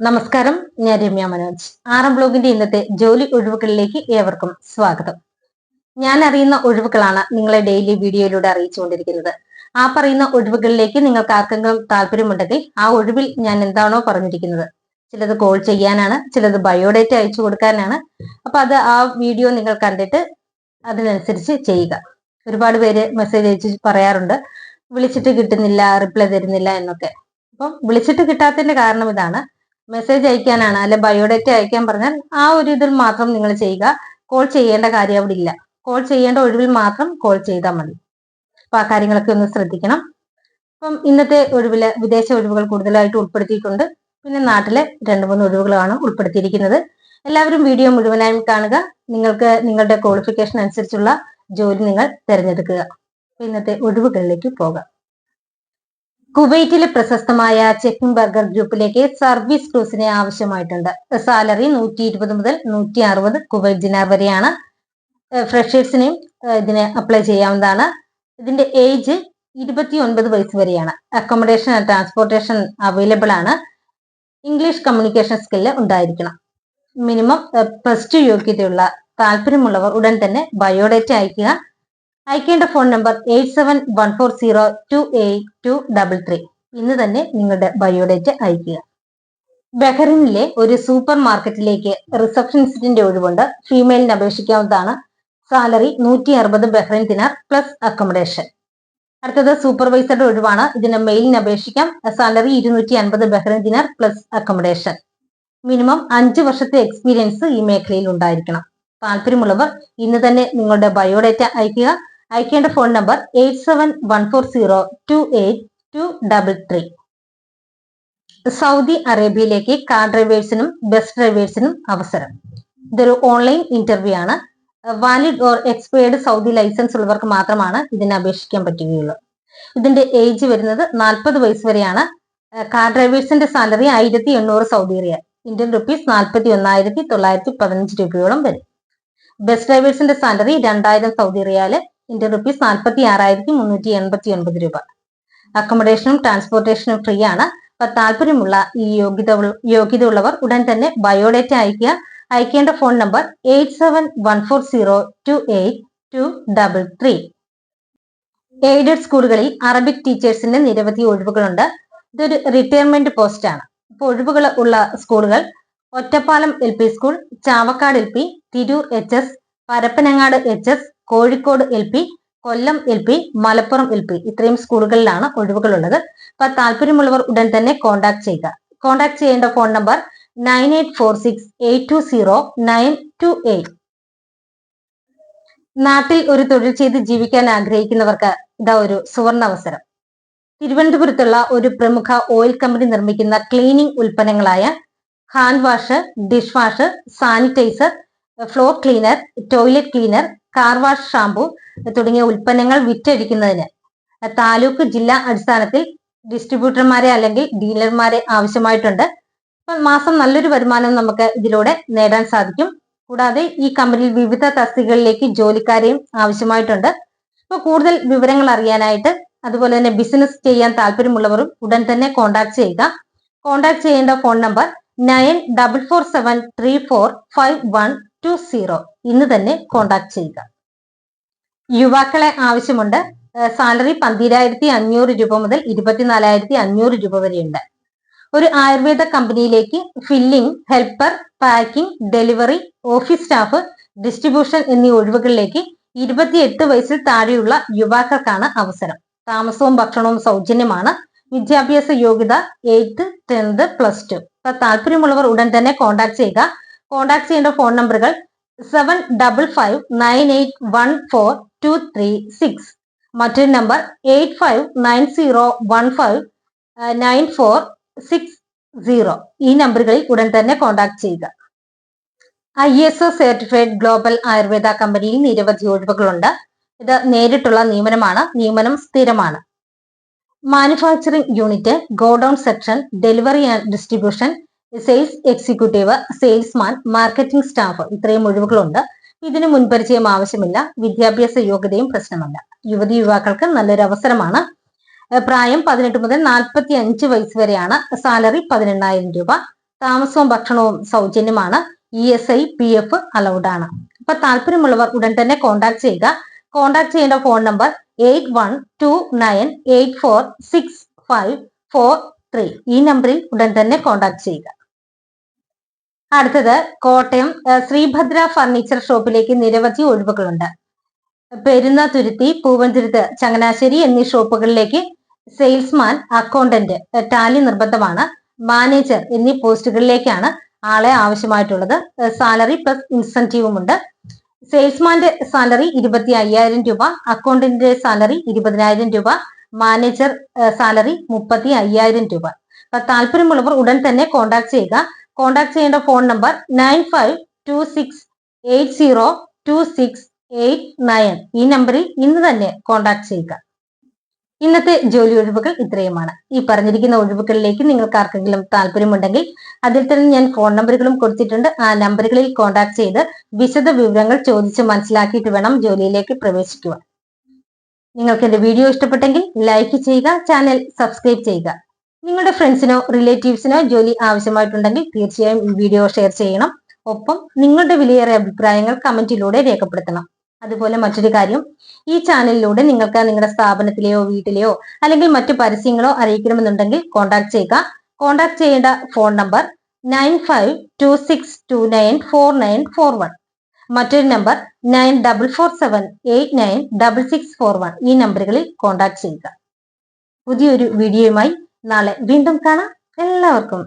നമസ്കാരം ഞാൻ രമ്യ മനോജ്. ആറം ബ്ലോഗിന്റെ ഇന്നത്തെ ജോലി ഒഴിവുകളിലേക്ക് ഏവർക്കും സ്വാഗതം. ഞാൻ അറിയുന്ന ഒഴിവുകളാണ് നിങ്ങളെ ഡെയിലി വീഡിയോയിലൂടെ അറിയിച്ചുകൊണ്ടിരിക്കുന്നത്. ആ പറയുന്ന ഒഴിവുകളിലേക്ക് നിങ്ങൾക്ക് ആർക്കെങ്കിലും താല്പര്യമുണ്ടെങ്കിൽ ആ ഒഴിവിൽ ഞാൻ എന്താണോ പറഞ്ഞിരിക്കുന്നത്. ചിലത് കോൾ ചെയ്യാനാണ് ചിലത് ബയോഡേറ്റ അയച്ചു കൊടുക്കാനാണ്. അപ്പൊ അത് ആ വീഡിയോ നിങ്ങൾ കണ്ടിട്ട് അതിനനുസരിച്ച് ചെയ്യുക. ഒരുപാട് പേര് മെസ്സേജ് അയച്ച് പറയാറുണ്ട് വിളിച്ചിട്ട് കിട്ടുന്നില്ല റിപ്ലൈ തരുന്നില്ല എന്നൊക്കെ. അപ്പം വിളിച്ചിട്ട് കിട്ടാത്തതിന്റെ കാരണം ഇതാണ്. മെസ്സേജ് അയക്കാനാണ് അല്ലെ ബയോഡേറ്റ അയക്കാൻ പറഞ്ഞാൽ ആ ഒരു ഇതിൽ മാത്രം നിങ്ങൾ ചെയ്യുക. കോൾ ചെയ്യേണ്ട കാര്യം അവിടെ ഇല്ല. കോൾ ചെയ്യേണ്ട ഒഴിവിൽ മാത്രം കോൾ ചെയ്താൽ മതി. അപ്പൊ ആ കാര്യങ്ങളൊക്കെ ഒന്ന് ശ്രദ്ധിക്കണം. അപ്പം ഇന്നത്തെ ഒഴിവിൽ വിദേശ ഒഴിവുകൾ കൂടുതലായിട്ട് ഉൾപ്പെടുത്തിയിട്ടുണ്ട്. പിന്നെ നാട്ടിലെ രണ്ട് മൂന്ന് ഒഴിവുകളാണ് ഉൾപ്പെടുത്തിയിരിക്കുന്നത്. എല്ലാവരും വീഡിയോ മുഴുവനായും കാണുക. നിങ്ങൾക്ക് നിങ്ങളുടെ ക്വാളിഫിക്കേഷൻ അനുസരിച്ചുള്ള ജോലി നിങ്ങൾ തിരഞ്ഞെടുക്കുക. ഇന്നത്തെ ഒഴിവുകളിലേക്ക് പോകാം. കുവൈറ്റിലെ പ്രശസ്തമായ ചെക്കിംഗ് ബർഗർ ഗ്രൂപ്പിലേക്ക് സർവീസ് ക്രൂസിനെ ആവശ്യമായിട്ടുണ്ട്. സാലറി നൂറ്റി ഇരുപത് മുതൽ നൂറ്റി അറുപത് കുവൈറ്റ് ദിനാർ വരെയാണ്. ഫ്രഷേഴ്സിനെയും ഇതിന് അപ്ലൈ ചെയ്യാവുന്നതാണ്. ഇതിന്റെ ഏജ് ഇരുപത്തി ഒൻപത് വയസ്സ് വരെയാണ്. അക്കോമഡേഷൻ ആൻഡ് ട്രാൻസ്പോർട്ടേഷൻ അവൈലബിൾ ആണ് ഇംഗ്ലീഷ് കമ്മ്യൂണിക്കേഷൻ സ്കില്ല് ഉണ്ടായിരിക്കണം. മിനിമം പ്ലസ് ടു യോഗ്യതയുള്ള താല്പര്യമുള്ളവർ ഉടൻ തന്നെ ബയോഡേറ്റ അയക്കുക അയക്കേണ്ട phone number eight seven one four zero two eight two double three ഇന്ന് തന്നെ നിങ്ങളുടെ ബയോഡേറ്റ അയക്കുക. ബഹ്റിനിലെ ഒരു സൂപ്പർ മാർക്കറ്റിലേക്ക് റിസപ്ഷനിസ്റ്റിന്റെ ഒഴിവുണ്ട്. ഫീമെയിലിന് അപേക്ഷിക്കാവുന്നതാണ്. സാലറി നൂറ്റി അറുപത് ബഹ്റിൻ ദിനാർ പ്ലസ് അക്കോമഡേഷൻ അടുത്തത് സൂപ്പർവൈസറുടെ ഒഴിവാണ്. ഇതിന് മെയിലിന് അപേക്ഷിക്കാം. സാലറി ഇരുന്നൂറ്റി അൻപത് ബഹ്റിൻ ദിനാർ പ്ലസ് അക്കോമഡേഷൻ മിനിമം അഞ്ച് വർഷത്തെ എക്സ്പീരിയൻസ് ഈ മേഖലയിൽ ഉണ്ടായിരിക്കണം. താല്പര്യമുള്ളവർ ഇന്ന് തന്നെ നിങ്ങളുടെ ബയോഡേറ്റ അയക്കുക. അയക്കേണ്ട phone number eight seven one four zero two eight two double three Saudi അറേബ്യയിലേക്ക് car ഡ്രൈവേഴ്സിനും ബസ് ഡ്രൈവേഴ്സിനും അവസരം. ഇതൊരു ഓൺലൈൻ ഇന്റർവ്യൂ ആണ്. Valid or expired Saudi licence ഉള്ളവർക്ക് മാത്രമാണ് ഇതിന് അപേക്ഷിക്കാൻ പറ്റുകയുള്ളൂ. ഇതിന്റെ ഏജ് വരുന്നത് നാൽപ്പത് വയസ്സ് വരെയാണ്. കാർ ഡ്രൈവേഴ്സിന്റെ സാലറി ആയിരത്തി എണ്ണൂറ് സൗദി റിയാൽ. ഇന്ത്യൻ റുപ്പീസ് നാൽപ്പത്തി ഒന്നായിരത്തി തൊള്ളായിരത്തി പതിനഞ്ച് രൂപയോളം വരും. ബസ് ഡ്രൈവേഴ്സിന്റെ സാലറി രണ്ടായിരം സൗദി റിയാൽ. ഇന്ത്യൻ റുപ്പീസ് നാൽപ്പത്തി ആറായിരത്തി മുന്നൂറ്റി എൺപത്തി ഒൻപത് രൂപ അക്കോമഡേഷനും ട്രാൻസ്പോർട്ടേഷനും ഫ്രീ ആണ്. അപ്പൊ താല്പര്യമുള്ള ഈ യോഗ്യത യോഗ്യത ഉള്ളവർ ഉടൻ തന്നെ ബയോഡേറ്റ അയക്കുക അയക്കേണ്ട phone number eight seven one four zero two eight two double three aided സ്കൂളുകളിൽ അറബിക് ടീച്ചേഴ്സിന്റെ നിരവധി ഒഴിവുകളുണ്ട്. ഇതൊരു റിട്ടയർമെന്റ് പോസ്റ്റ് ആണ്. ഇപ്പൊ ഒഴിവുകൾ ഉള്ള സ്കൂളുകൾ Ottapalam L P school Chavakkad L P Tirur H S Parappanangadi H S Kozhikode L P Kollam L P Malappuram L P ഇത്രയും സ്കൂളുകളിലാണ് ഒഴിവുകൾ ഉള്ളത് അപ്പൊ താല്പര്യമുള്ളവർ ഉടൻ തന്നെ കോൺടാക്ട് ചെയ്യുക. കോൺടാക്ട് ചെയ്യേണ്ട phone number nine eight four six eight two zero nine two eight നാട്ടിൽ ഒരു തൊഴിൽ ചെയ്ത് ജീവിക്കാൻ ആഗ്രഹിക്കുന്നവർക്ക് ഇതാ ഒരു സുവർണ അവസരം. തിരുവനന്തപുരത്തുള്ള ഒരു പ്രമുഖ ഓയിൽ കമ്പനി നിർമ്മിക്കുന്ന cleaning ഉൽപ്പന്നങ്ങളായ hand wash dish wash sanitiser floor cleaner toilet cleaner car wash shampoo തുടങ്ങിയ ഉൽപ്പന്നങ്ങൾ വിറ്റഴിക്കുന്നതിന്. താലൂക്ക് ജില്ലാ അടിസ്ഥാനത്തിൽ ഡിസ്ട്രിബ്യൂട്ടർമാരെ അല്ലെങ്കിൽ ഡീലർമാരെ ആവശ്യമായിട്ടുണ്ട്. അപ്പം മാസം നല്ലൊരു വരുമാനം നമുക്ക് ഇതിലൂടെ നേടാൻ സാധിക്കും. കൂടാതെ ഈ കമ്പനിയിൽ വിവിധ തസ്തികകളിലേക്ക് ജോലിക്കാരെയും ആവശ്യമായിട്ടുണ്ട്. അപ്പൊ കൂടുതൽ വിവരങ്ങൾ അറിയാനായിട്ട് അതുപോലെ തന്നെ ബിസിനസ് ചെയ്യാൻ താല്പര്യമുള്ളവരും ഉടൻ തന്നെ കോൺടാക്ട് ചെയ്യുക. കോൺടാക്ട് ചെയ്യേണ്ട phone number nine double four seven three four five one two zero ഇന്ന് തന്നെ കോൺടാക്ട് ചെയ്യുക. യുവാക്കളെ ആവശ്യമുണ്ട്. സാലറി പന്തിരായിരത്തി അഞ്ഞൂറ് രൂപ മുതൽ ഇരുപത്തിനാലായിരത്തി അഞ്ഞൂറ് രൂപ വരെയുണ്ട്. ഒരു ആയുർവേദ കമ്പനിയിലേക്ക് filling helper packing delivery office staff distribution എന്നീ ഒഴിവുകളിലേക്ക് ഇരുപത്തിയെട്ട് വയസ്സിൽ താഴെയുള്ള യുവാക്കൾക്കാണ് അവസരം. താമസവും ഭക്ഷണവും സൗജന്യമാണ്. വിദ്യാഭ്യാസ യോഗ്യത എയ്ത്ത് ടെൻത്ത് പ്ലസ് ടു താല്പര്യമുള്ളവർ ഉടൻ തന്നെ കോൺടാക്ട് ചെയ്യുക. കോൺടാക്ട് ചെയ്യേണ്ട ഫോൺ നമ്പറുകൾ seven double five nine eight one four two three six. മറ്റൊരു number eight five nine zero one five nine four six zero. ഈ നമ്പറുകളിൽ ഉടൻ തന്നെ കോൺടാക്ട് ചെയ്യുക. I S O certified global ayurveda കമ്പനിയിൽ നിരവധി ഒഴിവുകളുണ്ട്. ഇത് നേരിട്ടുള്ള നിയമനമാണ്. നിയമനം സ്ഥിരമാണ്. Manufacturing unit godown section delivery and distribution sales executive salesman marketing staff ഇത്രയും ഒഴിവുകളുണ്ട്. ഇതിന് മുൻപരിചയം ആവശ്യമില്ല. വിദ്യാഭ്യാസ യോഗ്യതയും പ്രശ്നമല്ല. യുവതി യുവാക്കൾക്ക് നല്ലൊരു അവസരമാണ്. പ്രായം പതിനെട്ട് മുതൽ നാൽപ്പത്തി അഞ്ച് വയസ്സ് വരെയാണ്. സാലറി പതിനെണ്ണായിരം രൂപ. താമസവും ഭക്ഷണവും സൗജന്യമാണ്. E S I P F allowed ആണ്. അപ്പൊ താല്പര്യമുള്ളവർ ഉടൻ തന്നെ കോൺടാക്ട് ചെയ്യുക. കോൺടാക്ട് ചെയ്യേണ്ട phone number eight one two nine eight four six five four three. ഈ നമ്പറിൽ ഉടൻ തന്നെ കോൺടാക്ട് ചെയ്യുക. അടുത്തത് കോട്ടയം ശ്രീഭദ്ര ഫർണിച്ചർ ഷോപ്പിലേക്ക് നിരവധി ഒഴിവുകളുണ്ട്. പെരുന്ന തുരുത്തി പൂവൻതുരുത്ത് ചങ്ങനാശ്ശേരി എന്നീ ഷോപ്പുകളിലേക്ക് സെയിൽസ്മാൻ അക്കൗണ്ടന്റ് ടാലി നിർബന്ധമാണ്. മാനേജർ എന്നീ പോസ്റ്റുകളിലേക്കാണ് ആളെ ആവശ്യമായിട്ടുള്ളത്. സാലറി പ്ലസ് ഇൻസെന്റീവും ഉണ്ട് സെയിൽസ്മാന്റെ സാലറി ഇരുപത്തി അയ്യായിരം രൂപ അക്കൗണ്ടന്റിന്റെ സാലറി ഇരുപതിനായിരം രൂപ മാനേജർ സാലറി മുപ്പത്തി അയ്യായിരം രൂപ താല്പര്യമുള്ളവർ ഉടൻ തന്നെ കോൺടാക്ട് ചെയ്യുക. കോൺടാക്ട് ചെയ്യേണ്ട phone number nine five two six eight zero two six eight nine ഈ നമ്പറിൽ ഇന്ന് തന്നെ കോൺടാക്ട് ചെയ്യുക. ഇന്നത്തെ ജോലി ഒഴിവുകൾ ഇത്രയുമാണ്. ഈ പറഞ്ഞിരിക്കുന്ന ഒഴിവുകളിലേക്ക് നിങ്ങൾക്ക് ആർക്കെങ്കിലും താല്പര്യമുണ്ടെങ്കിൽ അതിൽ തന്നെ ഞാൻ ഫോൺ നമ്പറുകളും കൊടുത്തിട്ടുണ്ട്. ആ നമ്പറുകളിൽ കോൺടാക്ട് ചെയ്ത് വിശദ വിവരങ്ങൾ ചോദിച്ച് മനസ്സിലാക്കിയിട്ട് വേണം ജോലിയിലേക്ക് പ്രവേശിക്കുവാൻ. നിങ്ങൾക്ക് എന്റെ വീഡിയോ ഇഷ്ടപ്പെട്ടെങ്കിൽ ലൈക്ക് ചെയ്യുക ചാനൽ സബ്സ്ക്രൈബ് ചെയ്യുക. നിങ്ങളുടെ ഫ്രണ്ട്സിനോ റിലേറ്റീവ്സിനോ ജോലി ആവശ്യമായിട്ടുണ്ടെങ്കിൽ തീർച്ചയായും ഈ വീഡിയോ ഷെയർ ചെയ്യണം. ഒപ്പം നിങ്ങളുടെ വിലയേറിയ അഭിപ്രായങ്ങൾ കമന്റിലൂടെ രേഖപ്പെടുത്തണം. അതുപോലെ മറ്റൊരു കാര്യം ഈ ചാനലിലൂടെ നിങ്ങൾക്ക് നിങ്ങളുടെ സ്ഥാപനത്തിലെയോ വീട്ടിലെയോ അല്ലെങ്കിൽ മറ്റു പരസ്യങ്ങളോ അറിയിക്കണമെന്നുണ്ടെങ്കിൽ കോൺടാക്ട് ചെയ്യുക. കോൺടാക്ട് ചെയ്യേണ്ട phone number nine five two six two nine four nine four one മറ്റൊരു number nine double four seven eight nine double six four one ഈ നമ്പറുകളിൽ കോൺടാക്ട് ചെയ്യുക. പുതിയൊരു വീഡിയോയുമായി നാളെ വീണ്ടും കാണാം. എല്ലാവർക്കും